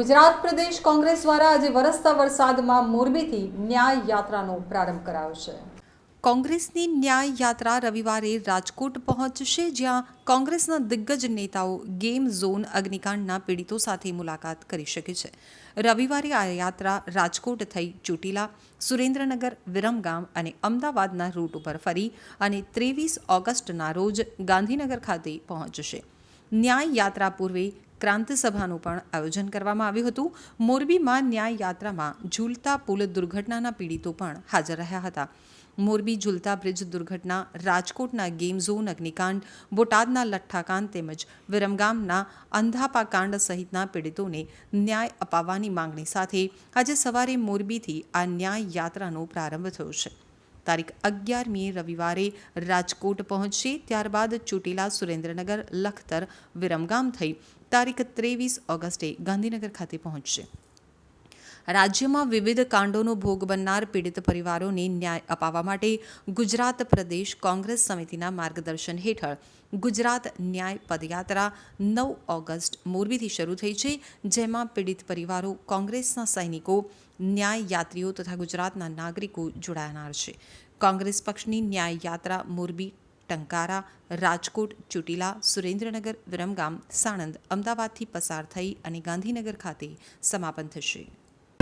ગુજરાત પ્રદેશ કોંગ્રેસ દ્વારા આજે વરસતા વરસાદમાં મોરબીથી ન્યાય યાત્રાનો પ્રારંભ કરાયો છે. કોંગ્રેસની ન્યાય યાત્રા રવિવારે રાજકોટ પહોંચશે, જ્યાં કોંગ્રેસના દિગ્ગજ નેતાઓ ગેમ ઝોન અગ્નિકાંડના પીડિતો સાથે મુલાકાત કરી શકે છે. રવિવારે આ યાત્રા રાજકોટ થઈ ચોટીલા, સુરેન્દ્રનગર, વિરમગામ અને અમદાવાદના રૂટ ઉપર ફરી અને ત્રેવીસ ઓગસ્ટના રોજ ગાંધીનગર ખાતે પહોંચશે. ન્યાય યાત્રા પૂર્વે ક્રાંતિ સભાનું પણ આયોજન કરવામાં આવ્યું હતું. મોરબીમાં ન્યાય યાત્રામાં ઝૂલતા પુલ દુર્ઘટનાના પીડિતો પણ હાજર રહ્યા હતા. મોરબી ઝૂલતા બ્રિજ દુર્ઘટના, રાજકોટના ગેમ ઝોન અગ્નિકાંડ, બોટાદના લઠ્ઠાકાંડ તેમજ વિરમગામના અંધાપા કાંડ સહિતના પીડિતોને ન્યાય અપાવવાની માંગણી સાથે આજે સવારે મોરબીથી આ ન્યાય યાત્રાનો પ્રારંભ થયો છે. તારીખ અગિયારમીએ રવિવારે રાજકોટ પહોંચશે ત્યારબાદ ચોટીલા સુરેન્દ્રનગર, લખતર, વિરમગામ થઈ તારીખ ત્રેવીસ ઓગસ્ટે ગાંધીનગર ખાતે પહોંચશે. રાજ્યમાં વિવિધ કાંડોનો ભોગ બનનાર પીડિત પરિવારોને ન્યાય અપાવવા માટે ગુજરાત પ્રદેશ કોંગ્રેસ સમિતિના માર્ગદર્શન હેઠળ ગુજરાત ન્યાય પદયાત્રા નવ ઓગસ્ટ મોરબીથી શરૂ થઈ છે, જેમાં પીડિત પરિવારો કોંગ્રેસના સૈનિકો, ન્યાય યાત્રીઓ તથા ગુજરાતના નાગરિકો જોડાનાર છે. કોંગ્રેસ પક્ષની ન્યાય યાત્રા મોરબી, ટંકારા, રાજકોટ, ચુટીલા, સુરેન્દ્રનગર, વિરમગામ, સાણંદ, અમદાવાદથી પસાર થઈ અને ગાંધીનગર ખાતે સમાપન થશે.